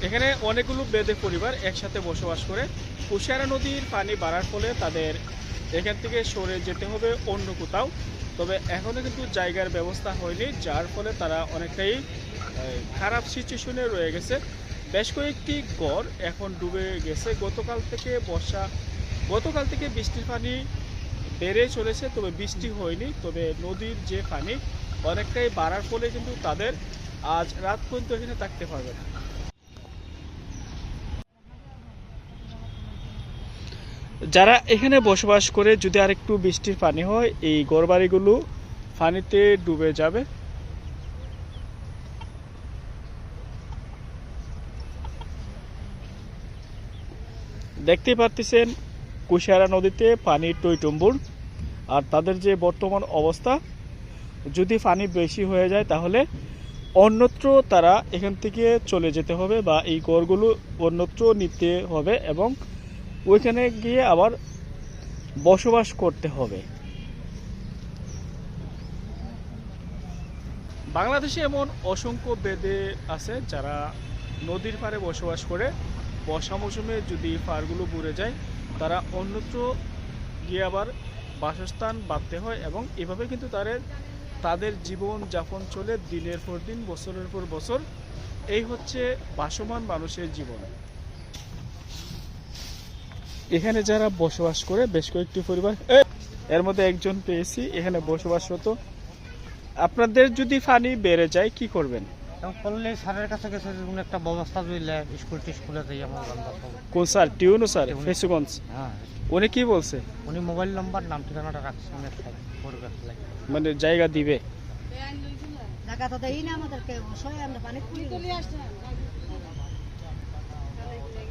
এখানে অনেকগুলো বেদে পরিবার একসাথে বসবাস করে। কুশিয়ারা নদীর পানি বাড়ার ফলে তাদের এখান থেকে সরে যেতে হবে অন্য কোথাও। তবে এখনও কিন্তু জায়গার ব্যবস্থা হয়নি, যার ফলে তারা অনেকটাই খারাপ সিচুয়েশনে রয়ে গেছে। বেশ কয়েকটি গড় এখন ডুবে গেছে। গতকাল থেকে বর্ষা, গতকাল থেকে বৃষ্টির পানি বেড়ে চলেছে, তবে বৃষ্টি হয়নি। তবে নদীর যে পানি অনেকটাই বাড়ার ফলে কিন্তু তাদের আজ রাত পর্যন্ত এখানে থাকতে পারবে না। যারা এখানে বসবাস করে যদি আরেকটু বৃষ্টির পানি হয়, এই ঘরবাড়িগুলো পানিতে ডুবে যাবে। দেখতে পাচ্ছেন কুশিয়ারা নদীতে পানির টইটুম্বুর। আর তাদের যে বর্তমান অবস্থা, যদি পানি বেশি হয়ে যায় তাহলে অন্যত্র তারা এখান থেকে চলে যেতে হবে বা এই গড়গুলো অন্যত্র নিতে হবে এবং ওইখানে গিয়ে আবার বসবাস করতে হবে। বাংলাদেশে এমন অসংখ্য বেদে আছে যারা নদীর পাড়ে বসবাস করে। বর্ষা মৌসুমে যদি পাড়গুলো বুড়ে যায়, তারা অন্যত্র গিয়ে আবার বাসস্থান বাঁধতে হয় এবং এভাবে কিন্তু তাদের তাদের জীবন যাপন চলে দিনের পর দিন, বছরের পর বছর। এই হচ্ছে বাসমান মানুষের জীবন। এখানে যারা বসবাস করে বেশ কয়েকটি পরিবার এর মধ্যে একজন পেয়েছি এখানে বসবাসরত। আপনাদের যদি পানি বেড়ে যায় কি করবেন? করলে স্যারের কাছে গেছে কোনো একটা ব্যবস্থা দিলে স্কুল টিস্কুলে যাই আমার কোন স্যার? টিউনু স্যার? ফেসুগঞ্জ? হ্যাঁ। উনি কি বলছে? উনি মোবাইল নাম্বার নাম ঠিকানাটা রাখছেন মানে জায়গা দিবে। টাকা তো দেই না আমাদেরকে অবশ্যই আমরা পানি তুলি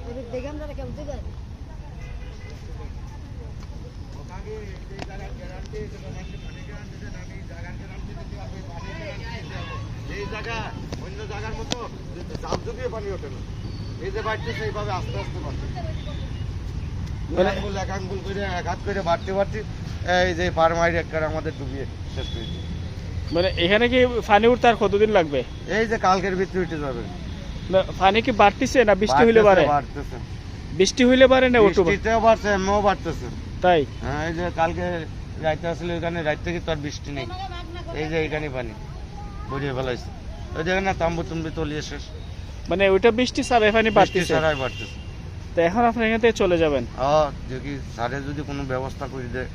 এদিক দেখে আমরা কেমন দিবে এই জায়গা অন্য জায়গার মতো জাল পানি ওঠে না। এই যে বাড়তেছে এইভাবে আস্তে আস্তে বাড়ছে। মানে- আঙ্গুল এক আঙ্গুল করে এক হাত করে বাড়তে বাড়তে এই যে পার মাইর আমাদের ডুবিয়ে শেষ করে দিল। মানে এখানে কি পানি উঠতে আর কতদিন লাগবে? এই যে কালকের ভিতরে উঠে যাবে। পানি কি বাড়তিছে না বৃষ্টি হইলে বাড়ে? বাড়তেছে। বৃষ্টি হইলে বাড়ে না ওটু এমনিও বাড়তেছে। তাই? হ্যাঁ এই যে কালকে রাইতে আসলে ওইখানে রাত থেকে তো আর বৃষ্টি নেই। এই যে এইখানে পানি। বড়িয়ে ফেলাইছে। ওই দেখেন না তাম্বু তুম্বি তলিয়ে শেষ। মানে ওইটা বৃষ্টি পানি বৃষ্টি বাড়তিছে? ছাড়াই বাড়তেছে। তো এখন আপনি এখান থেকে চলে যাবেন? হ্যাঁ দেখি স্যারে যদি কোনো ব্যবস্থা করে দেয়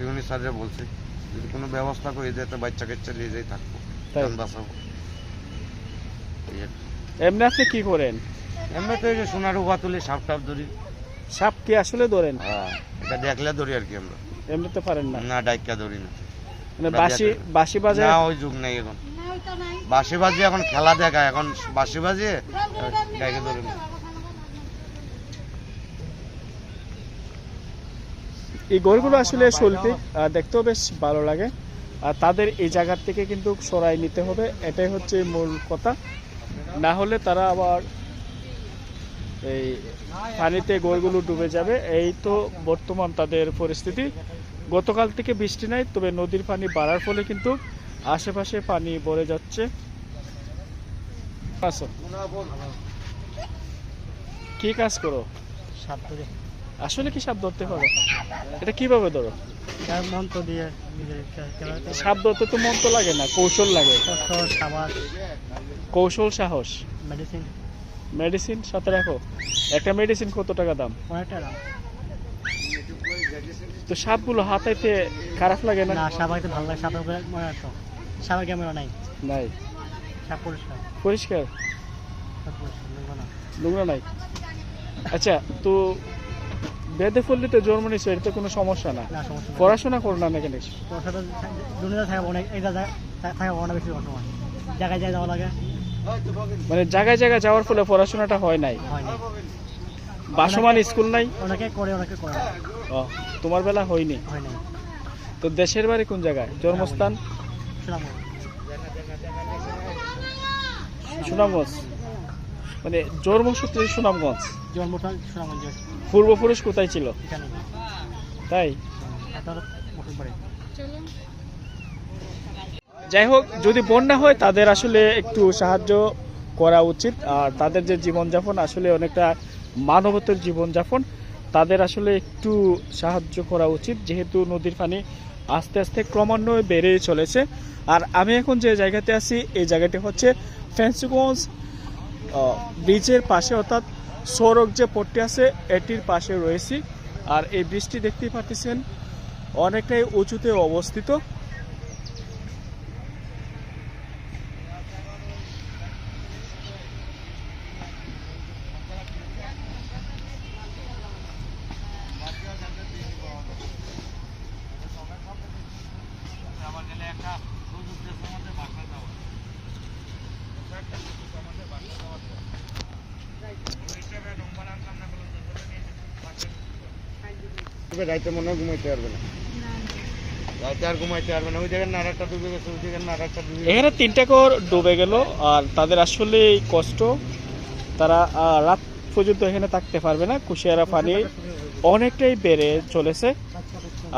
এগুলি স্যারে বলছে। যদি কোনো ব্যবস্থা করে দেয় তো বাচ্চা কাচ্চা নিয়ে যাই থাকব। তাই? বাঁচাবো। এমনি আপনি কি করেন? এমনি তো এই যে সোনার উভা তুলি সাপ টাপ ধরি। সাপ কি আসলে ধরেন? হ্যাঁ। এটা দেখলে ধরি আর কি আমরা। এমনিতে পারেন না। না ডাইকা ধরি না। মানে বাসি বাসি বাজে না ওই যুগ নেই এখন। বাসি বাজি এখন খেলা দেখায় এখন বাসি বাজিয়ে ডাইকে ধরি না। এই গরুগুলো আসলে চলতে দেখতেও বেশ ভালো লাগে। আর তাদের এই জায়গার থেকে কিন্তু সরাই নিতে হবে এটাই হচ্ছে মূল কথা। না হলে তারা আবার এই পানিতে গরুগুলো ডুবে যাবে। এই তো বর্তমান তাদের পরিস্থিতি। গতকাল থেকে বৃষ্টি নাই তবে নদীর পানি বাড়ার ফলে কিন্তু আশেপাশে পানি ভরে যাচ্ছে। আসো কি কাজ করো? আসলে কি সাপ ধরতে পারো? এটা কীভাবে ধরো? মন্ত্র সাপ ধরতে তো মন তো লাগে না কৌশল লাগে। কৌশল সাহস। মেডিসিন মেডিসিন সাথে রাখো। একটা মেডিসিন কত টাকা দাম? তো সাপগুলো হাতাইতে খারাপ লাগে না? সাপ হয়তো ভালো লাগে সাপের মনে রাখো সাপের ক্যামেরা নাই। নাই। সাপ পরিষ্কার। পরিষ্কার? নোংরা নাই। আচ্ছা তো বেদে পড়লে তো জন্ম নিচ্ছে এটা তো কোনো সমস্যা না। পড়াশোনা করো না নাকি সাথে দুনিয়া থাকে অনেক এই জায়গায় থাকে অনেক বেশি জায়গায় যায় যাওয়া লাগে। মানে জায়গায় জায়গায় যাওয়ার ফলে পড়াশোনাটা হয় নাই। বাসমান স্কুল নাই? অনেকে করে অনেকে করে ও তোমার বেলা হয়নি? হয় নাই তো দেশের বাড়ি কোন জায়গায়? জন্মস্থান? সুনামগঞ্জ। মানে জন্মসূত্রে সুনামগঞ্জ। পূর্বপুরুষ কোথায় ছিল? তাই? বাড়ি। যাই হোক, যদি বন্যা হয়, তাদের আসলে একটু সাহায্য করা উচিত। আর তাদের যে জীবনযাপন, আসলে অনেকটা মানবতার জীবনযাপন, তাদের আসলে একটু সাহায্য করা উচিত। যেহেতু নদীর পানি আস্তে আস্তে ক্রমান্বয়ে বেড়েই চলেছে। আর আমি এখন যে জায়গাতে আছি, এই জায়গাটি হচ্ছে ফেন্সিগঞ্জ ব্রিজের পাশে, অর্থাৎ সড়ক যে পট্টি আছে, এটির পাশে রয়েছি। আর এই ব্রিজটি দেখতেই পাচ্ছেন অনেকটাই উঁচুতে অবস্থিত। রাইতে মনে হয় ঘুমাইতে পারবে না। রাইতে আর ঘুমাইতে পারবে না। ওই জায়গায় না এখানে তিনটা কর ডুবে গেল, আর তাদের আসলে কষ্ট, তারা রাত পর্যন্ত এখানে থাকতে পারবে না, কুশিয়ারা পানি অনেকটাই বেড়ে চলেছে।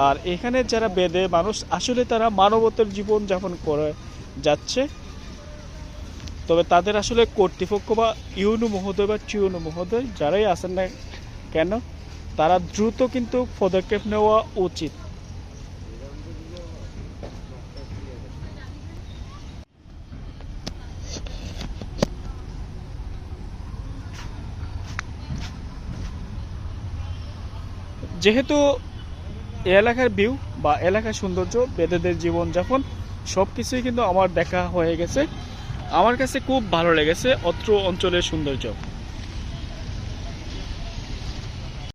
আর এখানে যারা বেদে মানুষ, আসলে তারা মানবতার জীবন যাপন করে যাচ্ছে। তবে তাদের আসলে কর্তৃপক্ষ বা ইউনু মহোদয় বা চিউনু মহোদয়, যারাই আছেন না কেন তারা দ্রুত কিন্তু পদক্ষেপ নেওয়া উচিত। যেহেতু এলাকার ভিউ বা এলাকার সৌন্দর্য, বেদেদের জীবনযাপন সব কিছুই কিন্তু আমার দেখা হয়ে গেছে। আমার কাছে খুব ভালো লেগেছে অত্র অঞ্চলের সৌন্দর্য।